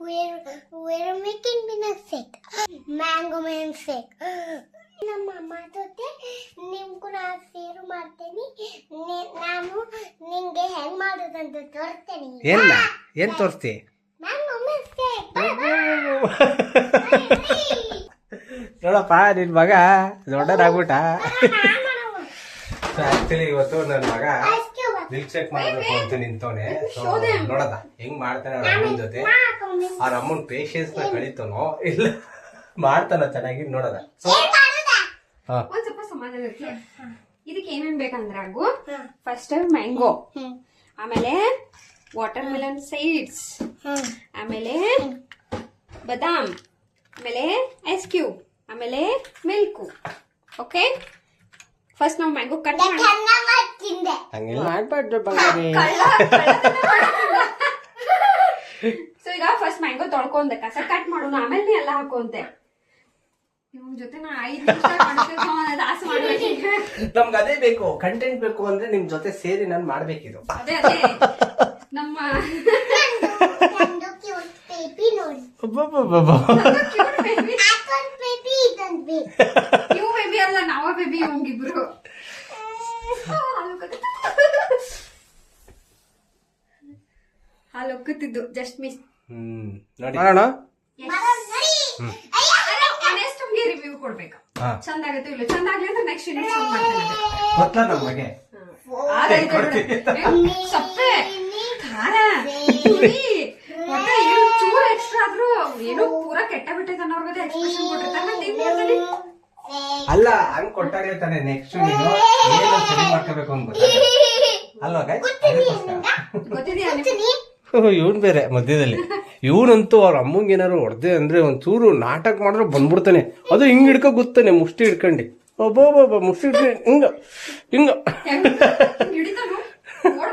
We're, we're making milkshake. Mango milkshake. ನಮ್ಮ ಅಮ್ಮ ಜೊತೆ ನಿಮ್ಗೂ ಕೂಡ ಸೇರು ಮಾಡ್ತೇನೆ ನಾನು ನಿಂಗೆ ಹೆಂಗ್ ಮಾಡೋದಂತ ತೋರಿಸ್ತೇನೆ ಎಲ್ಲ ಏನ್ ತೋರಿಸ್ತಿ ನೋಡಪ್ಪ ನಿನ್ ಮಗ ದೊಡ್ಡದಾಗ್ಬಿಟ್ಟ. ಆಕ್ಚುಲಿ ಇವತ್ತು ನನ್ನ ಮಗ. ಮಿಲ್ಕ್ ಶೇಕ್ ಮಾಡಬೇಕು ಅಂತ ನಿಂತವನೆ. ನೋಡದ? ಹೆಂಗ್ ಮಾಡ್ತಾನೆ ಅವ್ರ ಅಮ್ಮನ ಜೊತೆ? ಅವ್ರ ಅಮ್ಮನ್ ಪೇಶನ್ಸ್ನ ಕಳಿತನೋ? ಇಲ್ಲ. ಮಾಡ್ತಾನ ಚೆನ್ನಾಗಿ ನೋಡದ? ಸೊ ಒಂದ್ ಸ್ವಲ್ಪ ಸಮಾಧಾನ ಇರ್ಲಿ. ಇದಕ್ಕೆ ಏನೇನ್ ಬೇಕಂದ್ರೆ ಆಗು. ಫಸ್ಟ್ ಮ್ಯಾಂಗೋ ಆಮೇಲೆ ವಾಟರ್ ಮೆಲನ್ ಸೀಡ್ಸ್ ಆಮೇಲೆ ಬದಾಮ್. ಆಮೇಲೆ ಐಸ್ ಕ್ಯೂಬ್ ಆಮೇಲೆ ಮಿಲ್ಕು ಓಕೆ ಫಸ್ಟ್ ನಾವು ಮ್ಯಾಂಗೋ ಕಟ್ ಮಾಡಿ ಹಂಗೆಲ್ಲ ಮಾಡ್ಬಾರ್ದು ಬಂಗಾರಿ ಸೊ ಈಗ ಫಸ್ಟ್ ಮ್ಯಾಂಗೋ ತೊಳ್ಕೊಂಡೆ ಕಸ ಕಟ್ ಮಾಡೋಣ. ಆಮೇಲೆ ನೀ ಎಲ್ಲ ಹಾಕೋಂತೆ ಇವ್ನ ಜೊತೆ ನಾ ಐದು ನಿಮಿಷ ಮಾಡ್ಬೇಕು ಆಸೆ. ನಮ್ಗೆ ಅದೇ ಬೇಕು ಕಂಟೆಂಟ್ ಬೇಕು ಅಂದ್ರೆ ನಿಮ್ ಜೊತೆ ಸೇರಿ ನಾನು ಮಾಡ್ಬೇಕಿದು. ಅದೇ ಅದೇ. ನಮ್ಮ ಒಂದು ಕ್ಯೂಟ್ ಬೇಬಿ ನೋಡಿ. ಅಬ್ಬಬ್ಬಬ್ಬಬ್ಬ. ಅಲ್ಲ ನಾವ ಬೇಬಿ ಇವಂಗಿಬ್ರು ಹಾಲು ಒಕ್ಕುತ್ತಿದ್ದು ಜಸ್ಟ್ ಮಿಸ್ ಹ್ಮ್ ನೋಡಿ. ಮಾಡೋಣ? ನೆಕ್ಸ್ಟ್ ನಮ್ಗೆ ರಿವ್ಯೂ ಕೊಡ್ಬೇಕು. ಹಾ. ಚಂದ ಆಗತ್ತೆ ಇಲ್ಲ ಚಂದ ಆಗ್ಲಿ ಅಂದ್ರೆ ನೆಕ್ಸ್ಟ್ ಇನ್ನೊಂದು ಚಂದ ಮಾಡ್ತೇನೆ ಗೊತ್ತಾ ನಮಗೆ? ಆಗೈತೆ ಬಿಡು. ಏ, ಸಪ್ಪೆ. ಖಾರ. ಹುಳಿ ಮತ್ತೆ ಏನು ಚೂರು ಎಕ್ಸ್ಟ್ರಾ ಆದ್ರೂ ಏನೋ ಪೂರ ಕೆಟ್ಟ ಬಿಟ್ಟೈತೆ ಅನ್ನೋರ್ಗದೆ ಎಕ್ಸ್ಪ್ರೆಷನ್ ಕೊಟ್ಟಿರ್ತಾರೆ. ಮತ್ತೆ ಏನ್ ಮಾಡ್ತಾನೆ ಅಲ್ಲ ಹಂಗ್ ಕೊಟ್ಟಾಗ್ಲೇ ತಾನೆ ನೆಕ್ಸ್ಟ್ ನೀನು. ಏನು ಸರಿ ಮಾಡ್ಕೋಬೇಕು ಅಂತ. ಅಲ್ವಾ? ಇವನ್ ಬೇರೆ ಮಧ್ಯದಲ್ಲಿ. ಇವನಂತೂ ಅವ್ರ ಅಮ್ಮಂಗೆ ಏನಾರು ಹೊಡೆದೆ ಅಂದ್ರೆ ಒಂಚೂರು ನಾಟಕ ಮಾಡಿದ್ರೆ ಬಂದ್ಬಿಡ್ತಾನೆ. ಅದು ಹಿಂಗ್ ಹಿಡ್ಕೊ ಗೊತ್ತಾನೆ ಮುಷ್ಟಿ ಹಿಡ್ಕಂಡಿ. ಒಬ್ಬೊಬ್ಬ ಮುಷ್ಟಿ ಹಿಡ್ಕೊಂಡು. ಹಿಂಗ ಹಿಂಗ.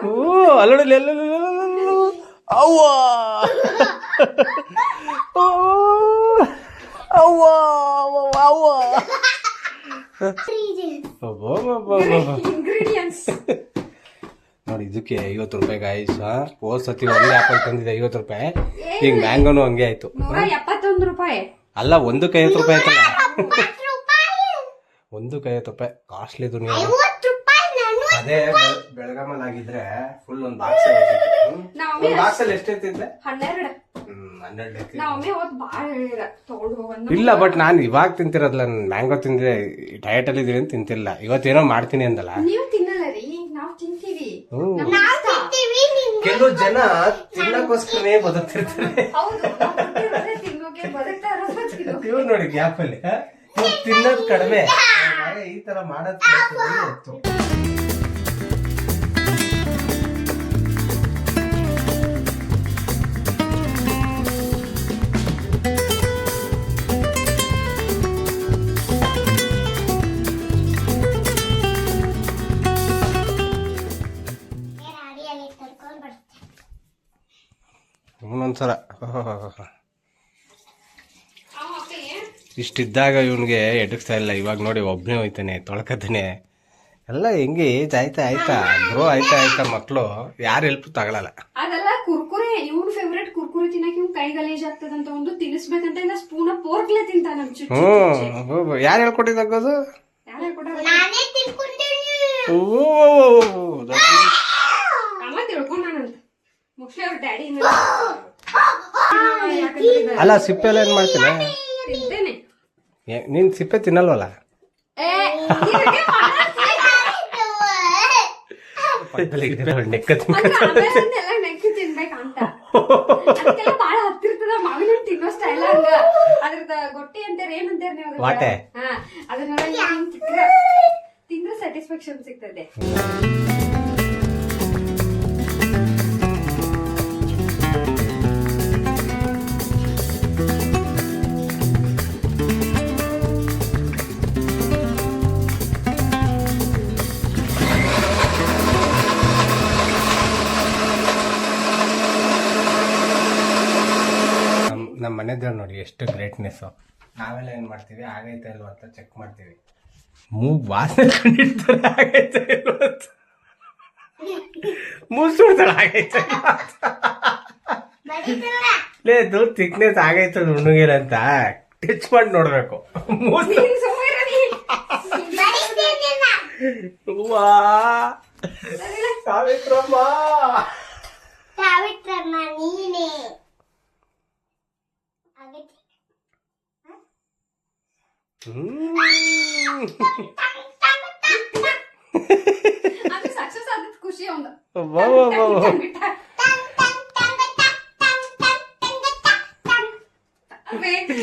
ಓ ಅಲ್ಲಡಲಿ ಎಲ್ಲ ಅವ್ವ. ಓ, ಅವ್ವ ಅವ್ವ, ಅವ್ವ ಅಬ್ಬಬ್ಬಬ್ಬಬ್ಬ. ಇಂಗ್ರೀಡಿಯಂಟ್ಸ್ ನೋಡಿ ಇದಕ್ಕೆ ಐವತ್ತು ರೂಪಾಯಿ ಗಾಯ್ಸ್ ಹೋದ್ ಸತಿ ಒಂದೇ ಆಪಲ್ ತಂದಿದೆ ಐವತ್ತು ರೂಪಾಯಿ. ಈಗ ಮ್ಯಾಂಗೋನು ಹಂಗೆ ಆಯ್ತು. ನೂರ ಎಪ್ಪತ್ತೊಂದು ರೂಪಾಯಿ. ಅಲ್ಲ ಒಂದಕ್ಕೆ ಐವತ್ತು ರೂಪಾಯಿ ಆಯ್ತಲ್ಲ ಒಂದಕ್ಕೆ ಐವತ್ತು ರೂಪಾಯಿ. ಕಾಸ್ಟ್ಲಿ ದುನಿಯಾ ಅದೇ ಬೆಳಗಾಮಲ್ಲಿ ಆಗಿದ್ರೆ ಫುಲ್ ಒಂದು ಬಾಕ್ಸ್ ಒಂದು ಬಾಕ್ಸ್ ಅಲ್ಲಿ ಹನ್ನೆರಡು. ಹೋದ್ ಬಾಳ ತಗೊಂಡು ಇಲ್ಲ ಬಟ್ ನಾನು ಇವಾಗ ತಿಂತಿರೋದ್ಲ ಮ್ಯಾಂಗೋ ತಿಂದ್ರೆ ಡಯಟ್ ಅಲ್ಲಿ ಇದೀನಿ ಅಂತ ತಿಂತಿಲ್ಲ ಇವತ್ತೇನೋ ಮಾಡ್ತೀನಿ ಅಂದಲ್ಲ. ನೀವು ತಿನ್ನಲ್ಲ ರೀ ನಾವ್ ತಿಂತೀವಿ. ಕೆಲವು ಜನ ತಿನ್ನಕ್ಕೋಸ್ಕರನೇ ಬದುಕ್ತಿರ್ತಾರೆ. ಇವ್ರು ನೋಡಿ ಗ್ಯಾಪ್ ಅಲ್ಲಿ ತಿನ್ನೋದ್ ಕಡಿಮೆ. ಈ ತರ ಮಾಡೋದ್ ಅಪ್ಪಗೆ ಇಷ್ಟಿದ್ದಾಗ ಇವನಿಗೆ ಎಡಕ್ಸ್ತಾ ಇಲ್ಲ. ಇವಾಗ ನೋಡಿ ಒಬ್ಬನೇ ಹೋಯ್ತಾನೆ ತೊಳ್ಕತಾನೆ. ಎಲ್ಲ ಹೆಂಗೆ ಏಜ್ ಆಯ್ತಾ ಆಯ್ತಾ ಗ್ರೋ ಆಯ್ತಾ ಆಯ್ತಾ ಮಕ್ಕಳು ಯಾರು ಹೆಲ್ಪ್ ತಗೊಳಲ್ಲ. ಅದೆಲ್ಲ ಕುರ್ಕುರೆ ಇವನ್ ಫೇವ್ರೆಟ್ ಕುರ್ಕುರೆ ತಿನ್ನಕ್ ಇವ್ನ್ ಕೈ ಗಲೀಜ್ ಆಗ್ತದಂತ ಒಂದು ತಿನ್ನಿಸ್ಬೇಕಂತ ಇಲ್ಲ ಸ್ಪೂನ ಪೋರ್ಕ್ಲೆ ತಿಂತಾನ ಹ್ಞೂ ಯಾರು ಹೇಳ್ಕೊಟ್ಟಿದ್ದಾಗೋದು ಅಮ್ಮ ತಿಳ್ಕೊಂಡಾನಂತ ಮುಖ್ಯ ಅವ್ರ ಡ್ಯಾಡಿ ಅಲ್ಲ ಸಿಪ್ಪೆ ಎಲ್ಲ ಏನ್ ಮಾಡ್ತೀನಿ? ನೀನ್ ಸಿಪ್ಪೆ ತಿನ್ನಲ್ವಲ್ಲ? ಮಾಡಕ್ಕೆ ನೆಕ್ಕ ನೆಕ್ಕಿ ತಿನ್ಬೇಕಂತ. ನಮ್ಮ ನೋಡಿ ಎಷ್ಟು ಗ್ರೇಟ್ನೆಸ್ ನಾವೆಲ್ಲ ಏನು ಮಾಡ್ತೀವಿ? ಆಗೈತೆ ಅಲ್ವಾ ಅಂತ ಚೆಕ್ ಮಾಡ್ತೀವಿ. ಮೂಗ್ ವಾಸನೆ ಕಂಡಿಡ್ತಾರೆ ಆಗೈತೆ ಇಲ್ವಾ ಅಂತ. ತಿಕ್ನೆಸ್ ಆಗೈತೆ ಲೇ ಇದು ಥಿಕ್ನೆಸ್ ಆಗೈತೆ ಹುಣ್ಣುಗೇನಂತ ಟಚ್ ಮಾಡಿ ನೋಡ್ಬೇಕು. ಮೂಸ್ ಸಾವಿತ್ರಮ್ಮ ನೀನೆ ಆಗೈತಿ ಹ್ಮ್. ಅದು ಸಕ್ಸಸ್ ಆದದ್ ಖುಷಿ.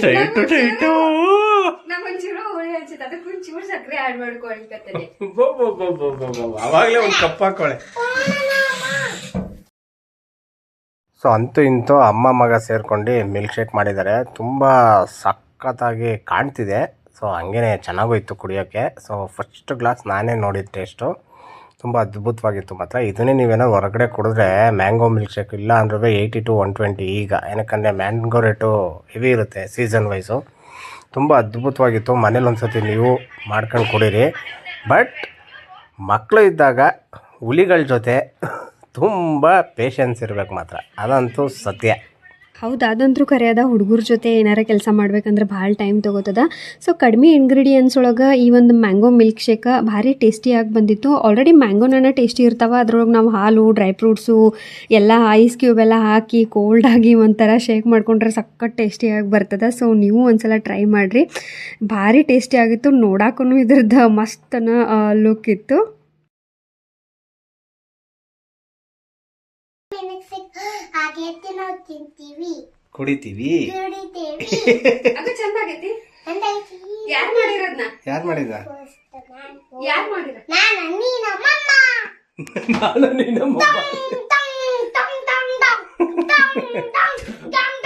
ಟೈಟು ಟೈಟು ಸಕ್ಕರೆ ಆಡ್ ಮಾಡ್ಕೊಳ್ಕತ್ತದೆ. ಅವಾಗ್ಲೇ ಒಂದು ಕಪ್ ಹಾಕೊಳ್ಳೆ. ಸೊ ಅಂತೂ ಇಂತೂ ಅಮ್ಮ ಮಗ ಸೇರ್ಕೊಂಡು ಮಿಲ್ಕ್ ಶೇಕ್ ಮಾಡಿದ್ದಾರೆ. ತುಂಬ ಸಖತ್ತಾಗಿ ಕಾಣ್ತಿದೆ. ಸೊ ಹಂಗೇ ಚೆನ್ನಾಗೋಯ್ತು ಕುಡಿಯೋಕ್ಕೆ. ಸೊ ಫಸ್ಟ್ ಗ್ಲಾಸ್ ನಾನೇ ನೋಡಿದ ಟೇಸ್ಟು ತುಂಬ ಅದ್ಭುತವಾಗಿತ್ತು ಮಾತ್ರ. ಇದನ್ನೇ ನೀವೇನೋ ಹೊರಗಡೆ ಕುಡಿದ್ರೆ ಮ್ಯಾಂಗೋ ಮಿಲ್ಕ್ ಶೇಕ್ ಇಲ್ಲ ಅಂದ್ರೆ ಏಯ್ಟಿ ಟು ಒನ್ ಟ್ವೆಂಟಿ ಈಗ. ಏನಕ್ಕಂದರೆ ಮ್ಯಾಂಗೋ ರೇಟು ಹೆವಿ ಇರುತ್ತೆ ಸೀಸನ್ ವೈಸು ತುಂಬ ಅದ್ಭುತವಾಗಿತ್ತು. ಮನೇಲಿ ಒಂದ್ಸತಿ ನೀವು ಮಾಡ್ಕೊಂಡು ಕುಡೀರಿ. ಬಟ್ ಮಕ್ಕಳು ಇದ್ದಾಗ ಹುಲಿಗಳ ಜೊತೆ ತುಂಬ ಪೇಷನ್ಸ್ ಇರಬೇಕು ಮಾತ್ರ. ಅದಂತೂ ಸತ್ಯ. ಹೌದು ಅದಂತೂ ಕರೆಯದ ಹುಡುಗರ ಜೊತೆ ಏನಾರ ಕೆಲಸ ಮಾಡ್ಬೇಕಂದ್ರೆ ಭಾಳ ಟೈಮ್ ತೊಗೋತದ. ಸೊ ಕಡಿಮೆ ಇಂಗ್ರೀಡಿಯೆಂಟ್ಸ್ ಒಳಗೆ ಈ ಒಂದು ಮ್ಯಾಂಗೋ ಮಿಲ್ಕ್ ಶೇಕ್ ಭಾರಿ ಟೇಸ್ಟಿಯಾಗಿ ಬಂದಿತ್ತು. ಆಲ್ರೆಡಿ ಮ್ಯಾಂಗೋನ ಟೇಸ್ಟಿ ಇರ್ತಾವ. ಅದ್ರೊಳಗೆ ನಾವು ಹಾಲು ಡ್ರೈ ಫ್ರೂಟ್ಸು ಎಲ್ಲ ಐಸ್ ಕ್ಯೂಬ್ ಎಲ್ಲ ಹಾಕಿ ಕೋಲ್ಡ್ ಆಗಿ ಒಂಥರ ಶೇಕ್ ಮಾಡ್ಕೊಂಡ್ರೆ ಸಖತ್ ಟೇಸ್ಟಿಯಾಗಿ ಬರ್ತದೆ. ಸೊ ನೀವು ಒಂದ್ಸಲ ಟ್ರೈ ಮಾಡಿರಿ. ಭಾರಿ ಟೇಸ್ಟಿ ಆಗಿತ್ತು. ನೋಡಕ್ಕೂ ಇದ್ರದ್ದು ಮಸ್ತನ ಲುಕ್ ಇತ್ತು ಆಗೈತಿ ನಾವು ತಿಂತೀವಿ ಕುಡಿತೀವಿ. ಕುಡಿತೀವಿ. ಅದು ಚಂದ ಆಗೈತಿ ಯಾರು ಮಾಡಿರೋದ್ನ? ಯಾರು ಮಾಡಿದ? ಯಾರು ಮಾಡಿರ ನಾನು ನೀನಮ್ಮಮ್ಮ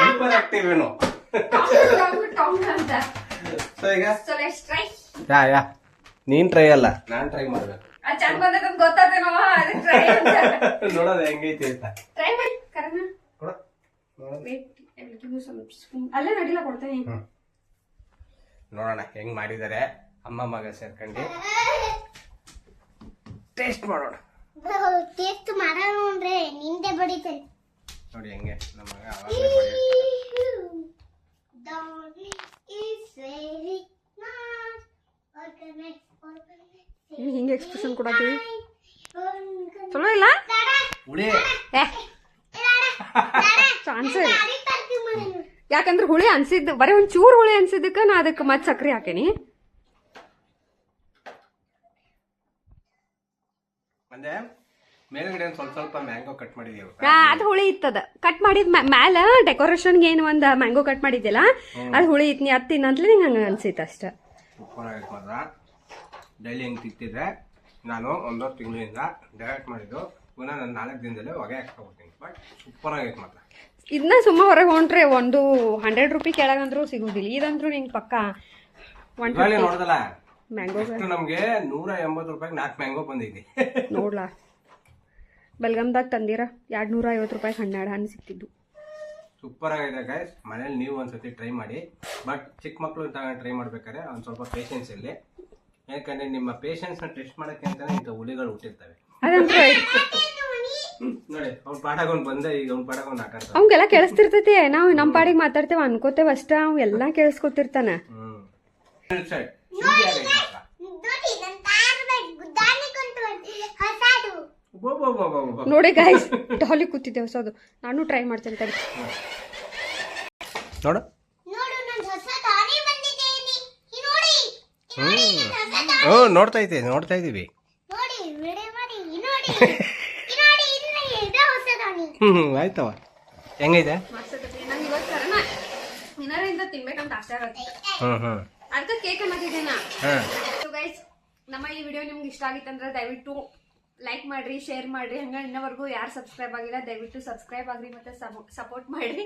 ನಾನು ಆಗ್ತೀವೇನು ಸೊ ಈಗ? Let's try yeah yeah. ನೀನ್ ಟ್ರೈ ಅಲ್ಲ. ನಾನ್ ಟ್ರೈ ಮಾಡ್ಬೇಕು. ಚಂದ ಬಂದದ ಗೊತ್ತಾತೇನೋ ಅದಕ್ಕೆ ಟ್ರೈ ಅಂತ. ನೋಡೋದು ಹೆಂಗೈತಿ ಅಂತ. ಟ್ರೈ ಮಾಡಿ ಕರಣ ವೇಟ್ ಗಿವ್ ಸಮ್ ಸ್ಪೂನ್ ಅಲ್ಲೇ ನಡಿಲ ಕೊಡ್ತೇನೆ. ನೋಡೋಣ ಹೆಂಗ್ ಮಾಡಿದ್ದಾರೆ ಅಮ್ಮ ಮಗ ಸೇರ್ಕೊಂಡು. ಟೇಸ್ಟ್ ಮಾಡೋಣ. ಟೇಸ್ಟ್ ಮಾಡೋಣ ಅಂದ್ರೆ ನಿಂದೆ ಬಡಿತೇನೆ ನೋಡಿ ಹೆಂಗೆ ನಮ್ಮ ಮಗ ಅವಾಗ್ಲೇ ಬಡಿಯೋದು. Doggy is very smart. Organize, organize. ಹಿಂಗೆ ಎಕ್ಸ್ಪ್ರೆಷನ್ ಕೊಡತ್ತೀವಿ Organize. ಚಲೋ ಇಲ್ಲ ಹುಳಿ ಏ ಚಾನ್ಸ್ ಇಲ್ಲ ಅದೇ ತರ್ತಿ ಮಾಡಿ ನೋಡು. ಯಾಕಂದ್ರೆ ಹುಳಿ ಅನ್ಸಿದ್ದು ಬರೀ ಒಂದು ಚೂರು ಹುಳಿ ಅನ್ಸಿದ್ದಕ್ಕ ನಾ ಅದಕ್ಕೆ ಮತ್ತೆ ಸಕ್ರೆ ಹಾಕೇನಿ. ಅಂದ್ರೆ ಮೇಲ್ಗಡೆ ಸ್ವಲ್ಪ ಸ್ವಲ್ಪ ಮ್ಯಾಂಗೋ ಕಟ್ ಮಾಡಿದೀವಿ ಆ, ಅದು ಹುಳಿ ಇತ್ತದ. ಕಟ್ ಮಾಡಿದ ಮ್ಯಾಲ ಡೆಕೋರೇಷನ್ಗೆ ಏನು ಒಂದು ಮ್ಯಾಂಗೋ ಕಟ್ ಮಾಡಿದ್ದಿಲ್ಲ ಅದು ಹುಳಿ ಇತ್ತು ನೀ ಅತ್ತಿ ನಂತಲೇ ನಿಂಗೆ ಹಂಗ ಅನ್ಸಿತ್ತು ಅಷ್ಟ. ಮಾತ್ರ. ಡೈಲಿ ಹೆಂಗೆ ತಿಂತಿದ್ರೆ ನಾನು ಒಂದೊಂದು ತಿಂಗಳಿಂದ ಡೈರೆಕ್ಟ್ ಮಾಡಿದ್ದು. ಪುನಃ ನಾನು ನಾಲ್ಕು ದಿನದಲ್ಲೇ ಹೊಗೆ ಹಾಕ್ಸ್ಕೊಬಿಡ್ತೀನಿ ಬಟ್ ಸೂಪರ್ ಆಗೈತೆ ಮಾತ್ರ. ಇದನ್ನ ಸುಮ್ಮ ಹೊರಗೆ ಹೊಂಟ್ರೆ ಒಂದು ಹಂಡ್ರೆಡ್ ರುಪಿ ಕೆಳಗಂದ್ರೂ ಸಿಗೋದಿಲ್ಲ. ಇದಂದ್ರೂ ನಿಂಗೆ ಪಕ್ಕ? ಒನ್ ನೋಡ್ದಲ್ಲ ಮ್ಯಾಂಗೋ ನಮಗೆ ನೂರ ಎಂಬತ್ತು ರೂಪಾಯಿಗೆ ನಾಲ್ಕು ಮ್ಯಾಂಗೋ ಬಂದೈತಿ. ನೋಡ್ಲಾ? ಬೆಲ್ಗಮ್ದಾಗ ತಂದಿರ ಎರಡು ನೂರ ಐವತ್ತು ರೂಪಾಯಿ ಹನ್ನೆರಡು ಹಣ್ಣು ಸಿಕ್ತಿದ್ದು. ಸೂಪರ್ ಆಗಿದೆ ಗೈಸ್ ಮನೇಲಿ ನೀವು ಒಂದ್ಸತಿ ಟ್ರೈ ಮಾಡಿ. ಬಟ್ ಚಿಕ್ಕ ಮಕ್ಕಳು ಟ್ರೈ ಮಾಡ್ಬೇಕಾದ್ರೆ ಒಂದು ಸ್ವಲ್ಪ ಪೇಷನ್ಸ್ ಇರಲಿ. ಯಾಕಂದ್ರೆ ನಿಮ್ಮ ಪೇಷನ್ಸ್ನ ಟೆಸ್ಟ್ ಮಾಡೋಕ್ಕೆ ಅಂತಾನೆ ಇಂಥ ಹುಲಿಗಳು ಹುಟ್ಟಿರ್ತವೆ. ಅದಂತೂ ನೋಡಿ ಅವ್ನ ಪಾಠಗೊಂಡು ಬಂದೆ ಈಗ ಅವ್ನ ಪಾಠಗೊಂಡು ಆಟ ಆಡ್ತಾನೆ ಅವಂಗೆಲ್ಲ ಕೇಳಿಸ್ತಿರ್ತೈತಿ. ನಾವು ನಮ್ಮ ಪಾಡಿಗೆ ಮಾತಾಡ್ತೇವ ಅನ್ಕೋತೇವ ಅಷ್ಟ ಅವ್ ಎಲ್ಲ ಕೇಳಿಸ್ಕೊತಿರ್ತಾನ. ಹ್ಮ್. ಸರಿ. ನೋಡಿ ನನ್ನ ಟಾಲಿ ಗುದ್ದಾನೆ ಕೊಂಡು ಹೊಸದು. ಬೋ ಬೋ ಬೋ ಬೋ ಬೋ. ನೋಡಿ ಗಾಯ್ಸ್ ಡಾಲಿ ಕೂತಿದ್ದೆ ಹೊಸದು. ನಾನು ಟ್ರೈ ಮಾಡ್ತೇನೆ ತಡಿ. ನೋಡು. ನೋಡು ನನ್ನ ಹೊಸ ದಾರಿ ಬಂದಿದ್ದೇನೆ ಈ ನೋಡಿ ಈ ನೋಡಿ ನನ್ನ ಹೊಸ ದಾರಿ. ಹ್ಞೂ ನೋಡ್ತಾ ಇದ್ದೀವಿ ನೋಡ್ತಾ ಇದ್ದೀವಿ. ನೋಡಿ ವಿಡಿಯೋ ಮಾಡಿ ಈ ನೋಡಿ. ದಾರಿ ಹ್ಞೂ ಆಯ್ತವ ಹೆಂಗೈತೆ? ತಿನ್ಬೇಕಂತ ಆಸೆ ಆಗತ್ತೆ. ಹ್ಞೂ ಹ್ಞೂ ಅದಕ್ಕೆ ಕೇಕ್ ಅನ್ನತ್ತಿದ್ದೆ ನಾ. ಹಾಂ. ಗೈಸ್ ನಮ್ಮ ಈ ವಿಡಿಯೋ ನಿಮ್ಗೆ ಇಷ್ಟ ಆಗಿತ್ತಂದ್ರೆ ದಯವಿಟ್ಟು ಲೈಕ್ ಮಾಡ್ರಿ ಶೇರ್ ಮಾಡ್ರಿ. ಹಂಗ ಇನ್ನವರೆಗೂ ಯಾರು ಸಬ್ಸ್ಕ್ರೈಬ್ ಆಗಿಲ್ಲ ದಯವಿಟ್ಟು ಸಬ್ಸ್ಕ್ರೈಬ್ ಆಗ್ರಿ ಮತ್ತೆ ಸಪೋರ್ಟ್ ಮಾಡ್ರಿ.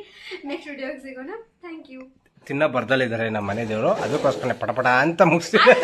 ನೆಕ್ಸ್ಟ್ ವಿಡಿಯೋಗೆ ಸಿಗೋಣ. ಥ್ಯಾಂಕ್ ಯು ತಿನ್ನ ಬರ್ದಲ್ಲಿದ್ದಾರೆ ನಮ್ಮ ಮನೆ ದೇವರು. ಅದಕ್ಕೋಸ್ಕರ ಪಟಪಟ ಅಂತ ಮುಗಿಸ್ತೀವಿ.